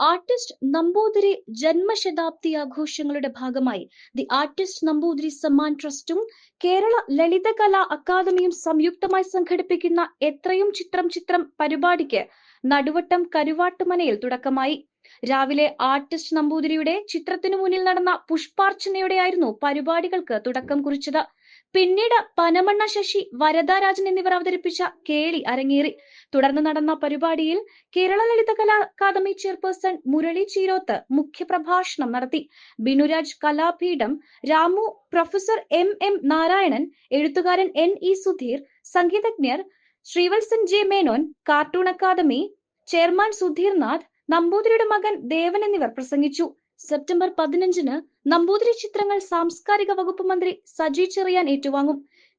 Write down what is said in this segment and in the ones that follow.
Artist Namboothiri ജന്മശതാബ്ദി ആഘോഷങ്ങളുടെ ഭാഗമായി ദി ആർട്ടിസ്റ്റ് നമ്പൂതിരി സമ്മാൻ ട്രസ്റ്റും കേരള ലളിതകലാ അക്കാദമിയും സംയുക്തമായി സംഘടിപ്പിക്കുന്ന എത്രയും ചിത്രം ചിത്രം പരിപാടിക്ക് നടുവട്ടം കരുവാട്ടുമനയിൽ തുടക്കമായി. രാവിലെ ആർട്ടിസ്റ്റ് നമ്പൂതിരിയുടെ ചിത്രത്തിനു മുന്നിൽ നടന്ന പുഷ്പാർച്ചനയോടെയായിരുന്നു പരിപാടികൾക്ക് തുടക്കം കുറിച്ചത്. പിന്നീട് പനമണ്ണ ശശി വരദാരാജൻ എന്നിവർ അവതരിപ്പിച്ച കേളി അരങ്ങേറി. തുടർന്ന് നടന്ന പരിപാടിയിൽ കേരള ലളിത കലാ അക്കാദമി ചെയർപേഴ്സൺ മുരളി ചീരോത്ത് മുഖ്യപ്രഭാഷണം നടത്തി. Binuraj Kalapeetham Ramu professor M M Narayanan എഴുത്തുകാരൻ N E Sudheer സംഗീതജ്ഞർ Sreevalsan J Menon cartoon academy chairman Sudheernath നമ്പൂതിരിയുടെ മകൻ ദേവൻ എന്നിവർ പ്രസംഗിച്ചു. സെപ്റ്റംബർ പതിനഞ്ചിന് നമ്പൂതിരി ചിത്രങ്ങൾ സാംസ്കാരിക വകുപ്പ് മന്ത്രി സജി ചെറിയാൻ ഏറ്റുവാങ്ങും.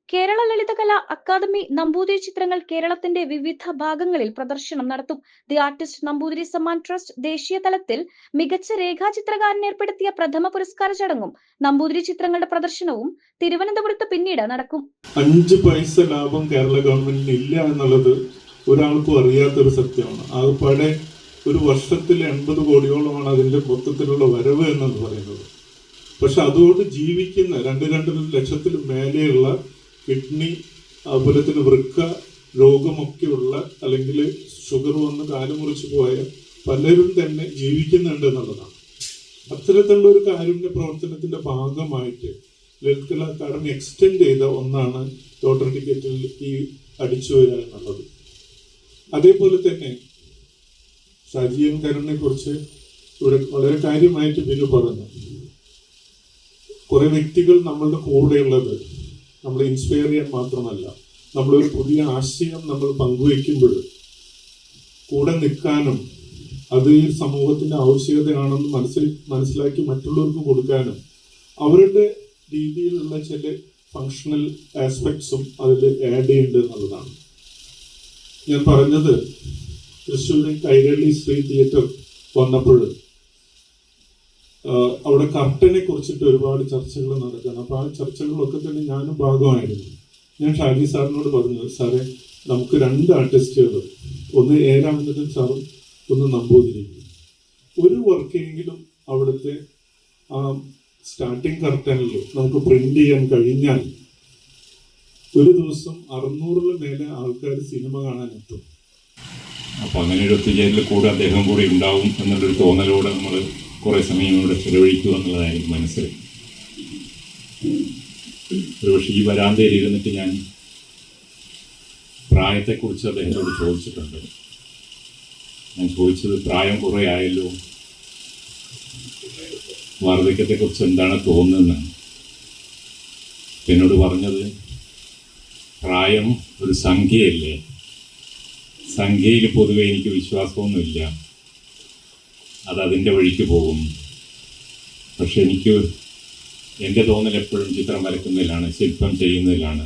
കേരള ലളിതകലാ അക്കാദമി നമ്പൂതിരി ചിത്രങ്ങൾ കേരളത്തിന്റെ വിവിധ ഭാഗങ്ങളിൽ പ്രദർശനം നടത്തും. The artist Namboothiri Samman trust ദേശീയ തലത്തിൽ മികച്ച രേഖാചിത്രകാരൻ ഏർപ്പെടുത്തിയ പ്രഥമ പുരസ്കാര ചടങ്ങും നമ്പൂതിരി ചിത്രങ്ങളുടെ പ്രദർശനവും തിരുവനന്തപുരത്ത് പിന്നീട് നടക്കും. അഞ്ച് പൈസ ലാഭം കേരള ഗവൺമെന്റിന് ഇല്ല എന്നുള്ളത് ഒരാൾക്കും അറിയാത്തൊരു സത്യമാണ്. ആകപ്പാടെ ഒരു വർഷത്തിൽ എൺപത് കോടിയോളമാണ് അതിന്റെ മൊത്തത്തിലുള്ള വരവ് എന്നത് പറയുന്നത്. പക്ഷെ അതുകൊണ്ട് ജീവിക്കുന്ന രണ്ട് രണ്ട് ലക്ഷത്തിൽ മേലെയുള്ള കിഡ്നി അതുപോലെ തന്നെ വൃക്ക രോഗമൊക്കെയുള്ള അല്ലെങ്കിൽ ഷുഗർ വന്ന് കാലം മുറിച്ച് പോയ പലരും തന്നെ ജീവിക്കുന്നുണ്ട് എന്നുള്ളതാണ്. അത്തരത്തിലുള്ള ഒരു കാരുണ്യ പ്രവർത്തനത്തിന്റെ ഭാഗമായിട്ട് ലളിത് കലാ അക്കാദമി എക്സ്റ്റെൻഡ് ചെയ്ത ഒന്നാണ് ലോട്ടറി ടിക്കറ്റിൽ ഈ അടിച്ചു വരിക എന്നുള്ളത്. അതേപോലെ തന്നെ ഷാജിയൻ കരുണിനെ കുറിച്ച് ഇവിടെ വളരെ കാര്യമായിട്ട് ബിനു പറഞ്ഞു. കുറെ വ്യക്തികൾ നമ്മളുടെ കൂടെയുള്ളത് നമ്മളെ ഇൻസ്പയർ ചെയ്യാൻ മാത്രമല്ല നമ്മളൊരു പുതിയ ആശയം നമ്മൾ പങ്കുവയ്ക്കുമ്പോൾ കൂടെ നിൽക്കാനും അത് ഈ സമൂഹത്തിന്റെ ആവശ്യകതയാണെന്ന് മനസ്സിൽ മനസ്സിലാക്കി മറ്റുള്ളവർക്ക് കൊടുക്കാനും അവരുടെ രീതിയിലുള്ള ചില ഫങ്ഷണൽ ആസ്പെക്ട്സും അതിൽ ആഡ് ചെയ്യുന്നുണ്ട് എന്നുള്ളതാണ്. ഞാൻ പറഞ്ഞത് തൃശ്ശൂരിൽ കൈരളി ശ്രീ തിയേറ്റർ വന്നപ്പോൾ അവിടെ കർട്ടനെ കുറിച്ചിട്ട് ഒരുപാട് ചർച്ചകൾ നടക്കുകയാണ്. അപ്പോൾ ആ ചർച്ചകളിലൊക്കെ തന്നെ ഞാനും ഭാഗമായിരുന്നു. ഞാൻ ഷാജി സാറിനോട് പറഞ്ഞു സാറേ നമുക്ക് രണ്ട് ആർട്ടിസ്റ്റുകൾ ഒന്ന് എ സാറും ഒന്ന് നമ്പൂതിരിക്കും ഒരു വർക്കെങ്കിലും അവിടുത്തെ ആ സ്റ്റാർട്ടിംഗ് കർട്ടനിൽ നമുക്ക് പ്രിന്റ് ചെയ്യാൻ കഴിഞ്ഞാൽ ഒരു ദിവസം അറുന്നൂറിൽ മേലെ ആൾക്കാർ സിനിമ കാണാൻ എത്തും അപ്പോൾ അങ്ങനെ ഒരു ഒത്തുചേരൽ കൂടെ അദ്ദേഹം കൂടെ ഉണ്ടാവും എന്നുള്ളൊരു തോന്നലോടെ നമ്മൾ കുറേ സമയം ഇവിടെ ചെലവഴിക്കുക എന്നുള്ളതാണ് എനിക്ക് മനസ്സിൽ. ഒരുപക്ഷെ ഈ വരാന്തയിൽ ഇരുന്നിട്ട് ഞാൻ പ്രായത്തെക്കുറിച്ച് അദ്ദേഹത്തോട് ചോദിച്ചിട്ടുണ്ട്. ഞാൻ ചോദിച്ചത് പ്രായം കുറേ ആയല്ലോ? വാർദ്ധക്യത്തെക്കുറിച്ച് എന്താണ് തോന്നുന്നതെന്നാണ് എന്നോട് പറഞ്ഞത് പ്രായം ഒരു സംഖ്യയല്ലേ? സംഖ്യയിൽ പൊതുവെ എനിക്ക് വിശ്വാസമൊന്നുമില്ല. അത് അതിന്റെ വഴിക്ക് പോകും. പക്ഷെ എനിക്ക് എന്റെ തോന്നൽ എപ്പോഴും ചിത്രം വരക്കുന്നതിലാണ് ശില്പം ചെയ്യുന്നതിലാണ്.